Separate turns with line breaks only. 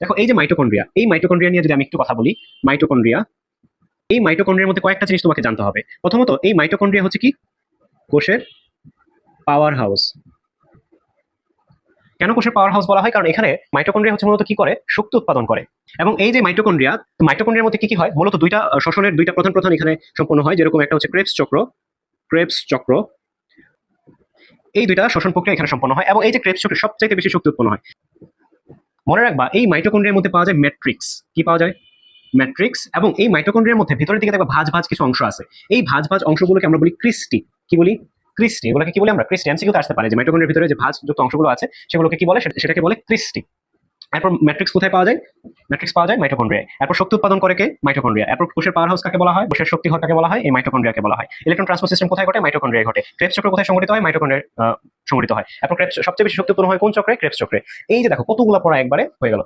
দেখো, এই যে মাইটোকন্ড্রিয়া এই মাইটোকন্ড্রিয়া নিয়ে যদি আমি একটু কথা বলি মাইটোকন্ড্রিয়া এই মাইটোকন্ড্রিয়ার মধ্যে কয়েকটা জিনিস তোমাকে জানতে হবে। প্রথমত, এই মাইটোকন্ড্রিয়া হচ্ছে কি? কোষের পাওয়ার হাউস কেন কোষের পাওয়ার হাউস বলা হয়? কারণ এখানে মাইটোকন্ড্রিয়া হচ্ছে মূলত কি করে? শক্তি উৎপাদন করে। এবং এই যে মাইটোকন্ড্রিয়া মাইটোকন্ড্রিয়ার মধ্যে কি কি হয়? মূলত দুইটা শ্বসনের দুইটা প্রধান প্রধান এখানে সম্পন্ন হয়, যেরকম একটা হচ্ছে ক্রেপস চক্র ক্রেপস চক্র। এই দুইটা শ্বসন প্রক্রিয়া এখানে সম্পন্ন হয় এবং এই যে ক্রেপস চক্রে সবচেয়ে বেশি শক্তি উৎপন্ন হয়। মনে রাখবা, এই মাইটোকন্ড্রিয়ার মধ্যে পাওয়া যায় ম্যাট্রিক্স কি পাওয়া যায়? ম্যাট্রিক্স এবং এই মাইটোকন্ড্রিয়ার মধ্যে ভিতরের দিকে দেখবা ভাঁজ ভাঁজ কিছু অংশ আছে। এই ভাঁজ ভাঁজ অংশগুলোকে আমরা বলি ক্রিস্টি কি বলি? ক্রিস্টি এগুলোকে কি বলি আমরা? ক্রিস্টি এমসিকিউতে আসতে পারে। যে মাইটোকন্ড্রিয়ার ভিতরে যে ভাঁজ যুক্ত অংশগুলো আছে, সেগুলোকে কি বলে? সেটাকে বলে ক্রিস্টি এরপর ম্যাট্রিক্স কোথায় পাওয়া যায়? ম্যাট্রিক্স পাওয়া যায় মাইটোকন্ড্রিয়া এরপর শক্তি উৎপাদন করে কে? মাইটোকন্ড্রিয়া এরপর কোষের পাওয়ার হাউস কাকে বলা হয়? কোষের শক্তি ঘর কাকে বলা হয়। এই মাইটোকন্ড্রিয়াকে বলা হয়। ইলেকট্রন ট্রান্সফার সিস্টেম কোথায় ঘটে? মাইটোকন্ড্রিয়া ঘটে। ক্রেপস চক্র কোথায় সংগঠিত হয়? মাইটোকন্ড্রিয়া সংগঠিত হয়। এখন সবচেয়ে বেশি শক্তি উৎপন্ন হয় কোন চক্রে? ক্রেপস চক্রে। এই যে দেখো, কতগুলো পড়া একবারে হয়ে গেল।